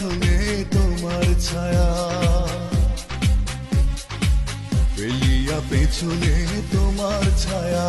পেছনে তোমার ছায়া। ফেলিয়া পেছনে তোমার ছায়া।